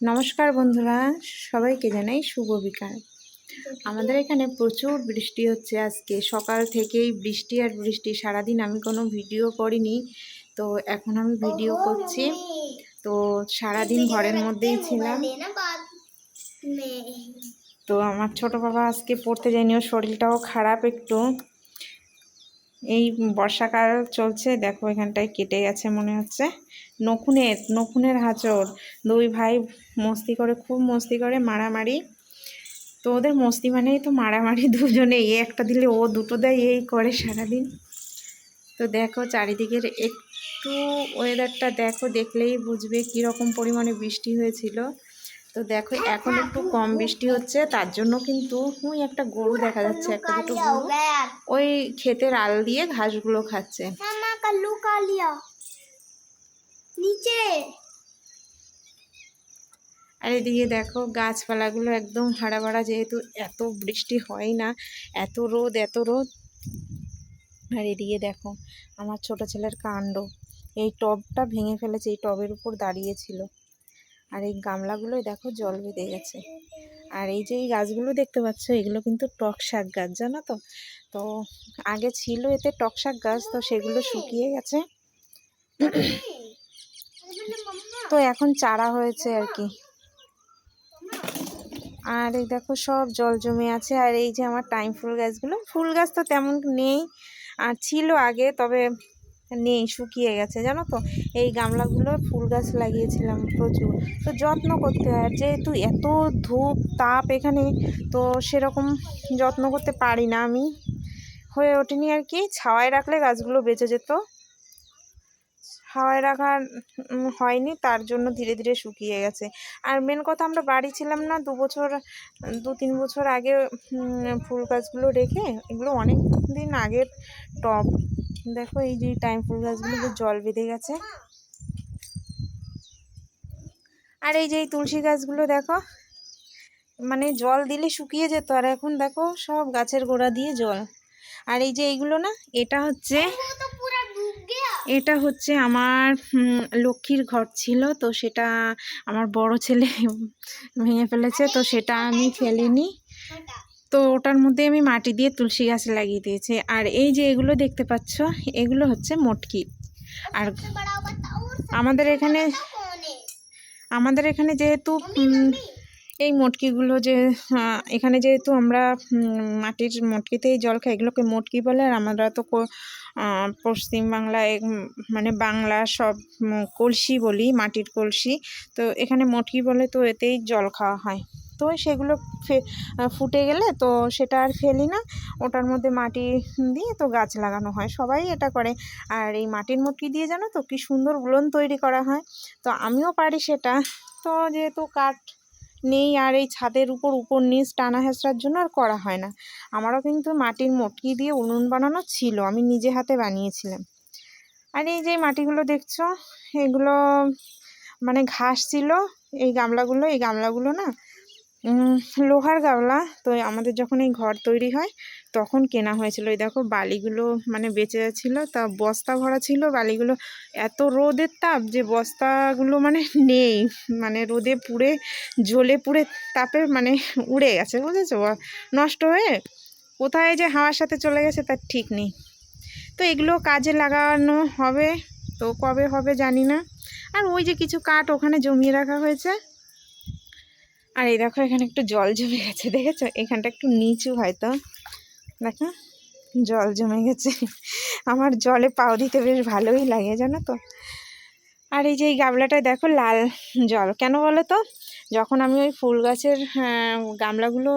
নমস্কার বন্ধুরা, সবাইকে জানাই শুভ বিকাল। আমাদের এখানে প্রচুর বৃষ্টি হচ্ছে আজকে। সকাল থেকেই বৃষ্টি আর বৃষ্টি, সারাদিন আমি কোনো ভিডিও করিনি, তো এখন আমি ভিডিও করছি। তো সারাদিন ঘরের মধ্যেই ছিলাম। তো আমার ছোট বাবা আজকে পড়তে যায়নি, ওর শরীরটাও খারাপ একটু। এই বর্ষাকাল চলছে, দেখো এখানটায় কেটে গেছে মনে হচ্ছে। নখুনের নখুনের হাঁচড় দুই ভাই মস্তি করে, খুব মস্তি করে মারামারি। তো ওদের মস্তি মানেই তো মারামারি দুজনে এ একটা দিলে ও দুটো দেয়, এই করে সারাদিন। তো দেখো চারিদিকের একটু ওয়েদারটা দেখো, দেখলেই বুঝবে কীরকম পরিমাণে বৃষ্টি হয়েছিল। তো দেখো এখন একটু কম বৃষ্টি হচ্ছে, তার জন্য কিন্তু ওই একটা গরু দেখা যাচ্ছে, একটা দুটো গরু। ওই ক্ষেতের আল দিয়ে ঘাসগুলো খাচ্ছে। নিচে। আর এদিকে দেখো, গাছপালাগুলো একদম হারা ভাড়া যেহেতু এত বৃষ্টি হয় না, এত রোদ এত রোদ। আর এদিকে দেখো, আমার ছোট ছেলের কাণ্ড। এই টবটা ভেঙে ফেলেছে, এই টবের উপর দাঁড়িয়েছিল। আর এই গামলাগুলোই দেখো, জল বেঁধে গেছে। আর এই যে এই গাছগুলো দেখতে পাচ্ছ, এগুলো কিন্তু টক শাক গাছ, জানো তো? তো আগে ছিল এতে টক শাক গাছ, তো সেগুলো শুকিয়ে গেছে। তো এখন চারা হয়েছে আর কি। আর এই দেখো সব জল জমে আছে। আর এই যে আমার টাইম ফুল গাছগুলো, ফুল গাছ তো তেমন নেই, আর ছিল আগে, তবে নেই, শুকিয়ে গেছে, জানো তো? এই গামলাগুলো ফুল গাছ লাগিয়েছিলাম প্রচুর। তো যত্ন করতে হয়, আর যেহেতু এত ধূপ, তাপ এখানে, তো সেরকম যত্ন করতে পারি না আমি। হয়ে ওঠেনি আর কি, ছাওয়ায় রাখলে গাছগুলো বেঁচে যেত। হাওয়ায় রাখা হয়নি, তার জন্য ধীরে ধীরে শুকিয়ে গেছে। আর মেন কথা, আমরা বাড়ি ছিলাম না, দু বছর, দু তিন বছর আগে ফুল গাছগুলো রেখে, এগুলো অনেক দিন আগের টব। দেখো, এই যে টাইম ফুল গাছগুলো জল বেঁধে গেছে। আর এই যে এই তুলসী গাছগুলো, দেখো মানে জল দিলে শুকিয়ে যেত, আর এখন দেখো, সব গাছের গোড়া দিয়ে জল। আর এই যে এইগুলো না, এটা হচ্ছে এটা হচ্ছে আমার লক্ষ্মীর ঘর ছিল, তো সেটা আমার বড় ছেলে ভেঙে ফেলেছে, তো সেটা আমি ফেলিনি। তো ওটার মধ্যে আমি মাটি দিয়ে তুলসী গাছ লাগিয়ে দিয়েছি। আর এই যে এগুলো দেখতে পাচ্ছ, এগুলো হচ্ছে মটকি। আর আমাদের এখানে আমাদের এখানে যেহেতু এই মটকিগুলো যে এখানে যেহেতু আমরা মাটির মটকিতেই জল খাই, এগুলোকে মটকি বলে, আর আমরা তো পশ্চিমবাংলায় মানে বাংলা সব কলসি বলি, মাটির কলসি। তো এখানে মটকি বলে, তো এতেই জল খাওয়া হয়। তো সেগুলো ফুটে গেলে, তো সেটা আর ফেলি না। ওটার মধ্যে মাটি দিয়ে তো গাছ লাগানো হয়। সবাই এটা করে। আর এই মাটির মটকি দিয়ে জানো তো, কি সুন্দর উলন তৈরি করা হয়। তো আমিও পারি সেটা। তো যেহেতু কাঠ নেই আর এই ছাদের উপর উপর নিচ টানা হেঁচড়ার জন্য আর করা হয় না। আমারও কিন্তু মাটির মটকি দিয়ে উনুন বানানো ছিল, আমি নিজে হাতে বানিয়েছিলাম। আর এই যে মাটিগুলো দেখছ, এগুলো মানে ঘাস ছিল, এই গামলাগুলো এই গামলাগুলো না লোহার গামলা, তো আমাদের যখন এই ঘর তৈরি হয়, তখন কেনা হয়েছিল। এই দেখো, বালিগুলো মানে বেঁচে যাচ্ছিল, তা বস্তা ভরা ছিল, বালিগুলো এত রোদের তাপ যে বস্তাগুলো মানে নেই মানে রোদে পুড়ে জ্বলে পুড়ে তাপে মানে উড়ে গেছে, বুঝেছ? নষ্ট হয়ে কোথায় যে হাওয়ার সাথে চলে গেছে তার ঠিক নেই। তো এগুলো কাজে লাগানো হবে, তো কবে হবে জানি না। আর ওই যে কিছু কাঠ ওখানে জমিয়ে রাখা হয়েছে আর এই দেখো এখানে একটু জল জমে গেছে দেখেছ? এখানটা একটু নিচু হয়তো। দেখো জল জমে গেছে। আমার জলে পাও দিতে বেশ ভালোই লাগে জানো তো? আর এই যে এই গামলাটায় দেখো লাল জল। কেন বলো তো? যখন আমি ওই ফুল গাছের হ্যাঁ, গামলাগুলো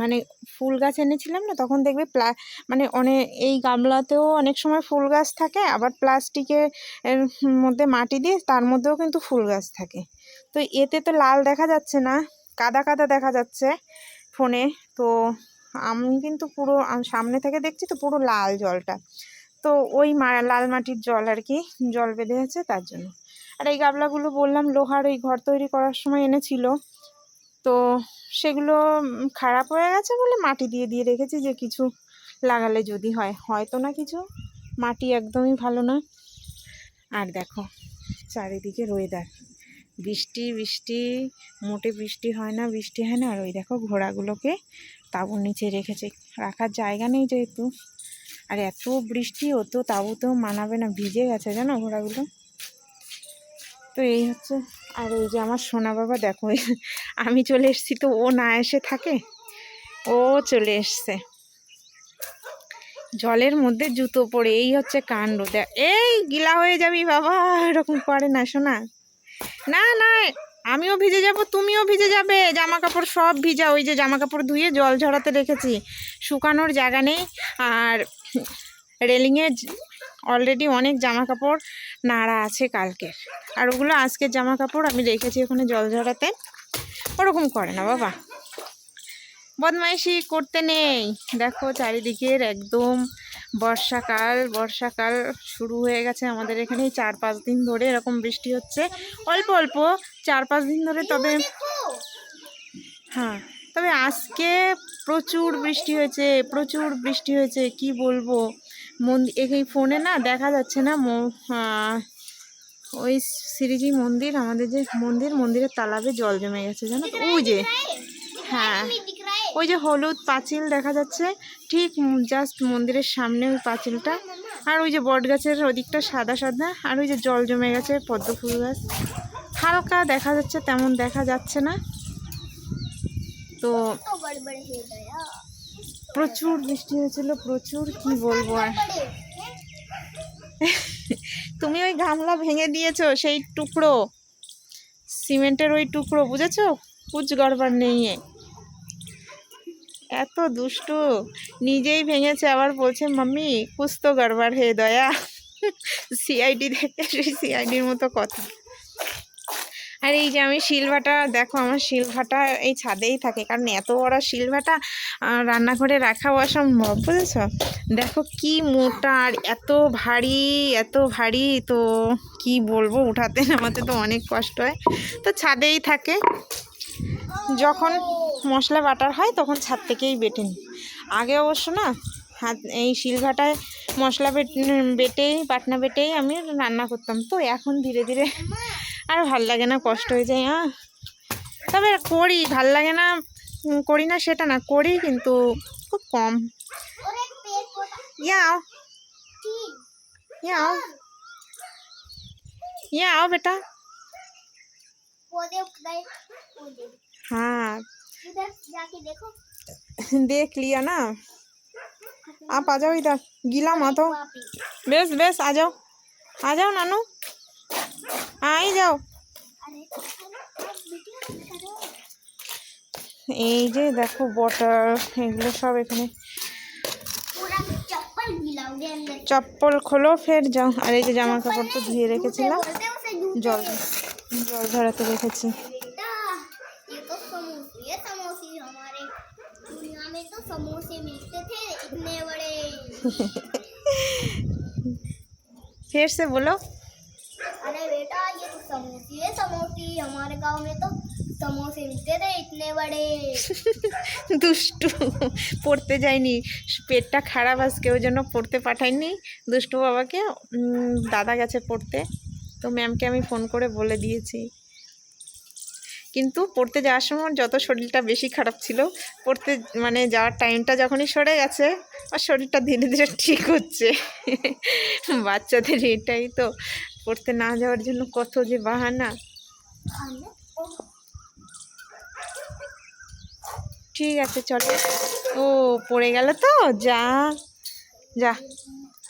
মানে ফুল গাছ এনেছিলাম না তখন দেখবে প্লা মানে অনেক এই গামলাতেও অনেক সময় ফুল গাছ থাকে আবার প্লাস্টিকের মধ্যে মাটি দিয়ে তার মধ্যেও কিন্তু ফুল গাছ থাকে। তো এতে তো লাল দেখা যাচ্ছে না, কাদা কাদা দেখা যাচ্ছে ফোনে। তো আমি কিন্তু পুরো সামনে থেকে দেখছি তো পুরো লাল জলটা। তো ওই লাল মাটির জল আর কি, জল বেঁধে আছে তার জন্য। আর এই গাবলাগুলো বললাম লোহার ওই ঘর তৈরি করার সময় এনেছিল। তো সেগুলো খারাপ হয়ে গেছে বলে মাটি দিয়ে দিয়ে রেখেছি যে কিছু লাগালে যদি হয়। হয়তো না কিছু, মাটি একদমই ভালো না। আর দেখো, চারিদিকে ওয়েদার বৃষ্টি বৃষ্টি, মোটে বৃষ্টি হয় না, বৃষ্টি হয় না। আর ওই দেখো ঘোড়াগুলোকে তাঁবুর নিচে রেখেছে। রাখার জায়গা নেই যেহেতু। আর এত বৃষ্টি তো তাঁবুতেও মানাবে না, ভিজে গেছে জানো ঘোড়াগুলো। তো এই হচ্ছে। আর এই যে আমার সোনা বাবা, দেখো, আমি চলে এসেছি তো, ও না এসে থাকে, ও চলে এসছে। জলের মধ্যে জুতো পরে, এই হচ্ছে কাণ্ড। দেখ, এই গিলা হয়ে যাবি বাবা, এরকম করে না শোনা না না, আমিও ভিজে যাব, তুমিও ভিজে যাবে। জামা কাপড় সব ভিজা, ওই যে জামা কাপড় ধুয়ে জল ঝরাতে রেখেছি। শুকানোর জায়গা নেই। আর রেলিংয়ে অলরেডি অনেক জামা কাপড় নাড়া আছে কালকের। আর ওগুলো আজকের জামা কাপড় আমি রেখেছি ওখানে জল ঝরাতে। ওরকম করে না, বাবা। বদমাইশি করতে নেই। দেখো চারিদিকের একদম বর্ষাকাল বর্ষাকাল শুরু হয়ে গেছে আমাদের এখানে চার পাঁচ দিন ধরে এরকম বৃষ্টি হচ্ছে। অল্প অল্প চার পাঁচ দিন ধরে তবে হ্যাঁ তবে আজকে প্রচুর বৃষ্টি হয়েছে, প্রচুর বৃষ্টি হয়েছে, কি বলব? মন্দির এই ফোনে না দেখা যাচ্ছে না ওই শ্রীজি মন্দির, আমাদের যে মন্দির, মন্দিরের তালাবে জল জমে গেছে, জানো ওই যে হ্যাঁ। ওই যে হলুদ পাঁচিল দেখা যাচ্ছে, ঠিক জাস্ট মন্দিরের সামনে ওই পাঁচিলটা। আর ওই যে বট গাছের ওদিকটা সাদা সাদা, আর ওই যে জল জমে গেছে পদ্ম ফুল গাছ। হালকা দেখা যাচ্ছে, তেমন দেখা যাচ্ছে না। তো প্রচুর বৃষ্টি হয়েছিল, প্রচুর কি বলব আর। তুমি ওই গামলা ভেঙে দিয়েছ, সেই টুকরো। সিমেন্টের ওই টুকরো, বুঝেছ? কুচ গড়বার নেই এত দুষ্টু। নিজেই ভেঙেছে, আবার বলছে, মাম্মি কুছ তো গড়বার হে দয়া। সিআইডি দেখে সেই সিআইডির মতো কথা। আর এই যে আমি শিলভাটা, দেখো আমার শিলভাটা এই ছাদেই থাকে, কারণ এত বড় শিলভাটা রান্নাঘরে রাখাও অসম্ভব বুঝেছ? দেখো কি মোটা আর এত ভারী এত ভারী, তো কি বলব, উঠাতে নামাতে তো অনেক কষ্ট হয়। তো ছাদেই থাকে। যখন মশলা বাটার হয়, তখন ছাদ থেকেই বেটে নিই। আগে অবশ্য না, হাত, এই শিলঘাটায় মশলা বেটেই, বাটনা বেটেই আমি রান্না করতাম। তো এখন ধীরে ধীরে আর ভালো লাগে না, কষ্ট হয়ে যায় হ্যাঁ তবে করি, ভালো লাগে না করি না সেটা না, করি কিন্তু খুব কম। ইয়াও ইয়াও ইয়াও বেটা। হ্যাঁ। देखो देख लिया ना आप आ जाओ इधर गीला मत हो वहाँ पे बेस बेस आ जाओ आ जाओ नानू आ ही जाओ अरे आप वीडियो करो এই যে দেখো বটার এগুলো সব এখানে पूरा चप्पल गीला हो गया अंदर চপ্পল খোলো ফের যাও আর এই যে জামা কাপড় তো ধুয়ে রেখেছিলাম बोलते हैं उसे जूते জল জল ধরাতে রেখেছি फिर से बोलो अरे बेटा ये तो समोसे है समोसे हमारे गांव में तो समोसे मिलते थे इतने बड़े দুষ্টু পড়তে যায়নি পেটটা খারাপ আজকে ওই জন্য পড়তে পাঠাইনি দুষ্টু বাবাকে উম, দাদা গেছে পড়তে তো ম্যামকে আমি ফোন করে বলে দিয়েছি কিন্তু পড়তে যাওয়ার সময় যত শরীরটা বেশি খারাপ ছিল, পড়তে মানে যাওয়ার টাইমটা যখনই সরে গেছে, আর শরীরটা ধীরে ধীরে ঠিক হচ্ছে। বাচ্চাদের এটাই তো, পড়তে না যাওয়ার জন্য কত যে বাহানা। ঠিক আছে, চলো। ও, পড়ে গেল তো? যা যা।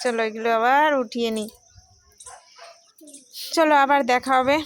চলো এগুলো আবার উঠিয়ে নিই চলো আবার দেখা হবে।